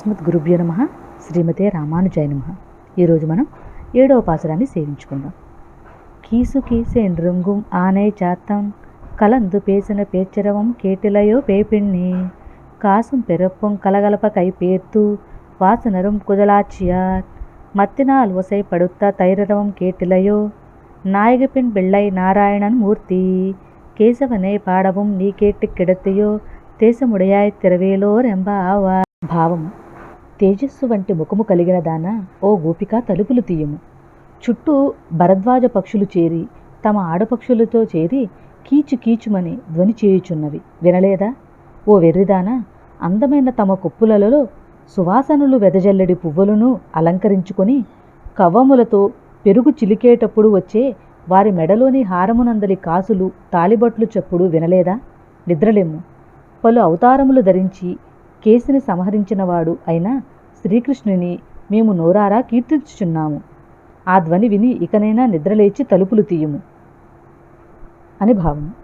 స్మృత్ గురుభ్యో నమ. శ్రీమతే రామానుజాయ నమ. ఈరోజు మనం ఏడవ పాసరాన్ని సేవించుకుందాం. కీసు కీసే నృంగుం ఆనే చాత్తం కలందు పేసిన పేచరవం కేటిలయో పేపిణ్ణి కాసుం పెరప్పం కలగలప కై పేర్తు వాసనరం కుదలాచియా మత్తినాల్ వసై పడుత్త తైరరవం కేటిలయో నాయగపిన్ బిళ్ళై నారాయణన్ మూర్తి కేశవనే పాడవం నీకేటి కిడతయో దేశముడయాయ్ తిరవేలో రెంబావా భావము తేజస్సు వంటి ముఖము కలిగిన దాన ఓ గోపిక తలుపులు తీయము. చుట్టూ భరద్వాజ పక్షులు చేరి తమ ఆడపక్షులతో చేరి కీచు కీచుమని ధ్వని చేయుచున్నవి. వినలేదా? ఓ వెర్రిదానా అందమైన తమ కొప్పులలో సువాసనలు వెదజల్లడి పువ్వులను అలంకరించుకొని కవ్వములతో పెరుగు చిలికేటప్పుడు వచ్చే వారి మెడలోని హారమునందలి కాసులు తాళిబట్లు చప్పుడు వినలేదా? నిద్రలేము. పలు అవతారములు ధరించి కేసుని సంహరించినవాడు అయిన శ్రీకృష్ణుని మేము నోరారా కీర్తించుచున్నాము. ఆ ధ్వని విని ఇకనైనా నిద్రలేచి తలుపులు తీయము. అని భావం.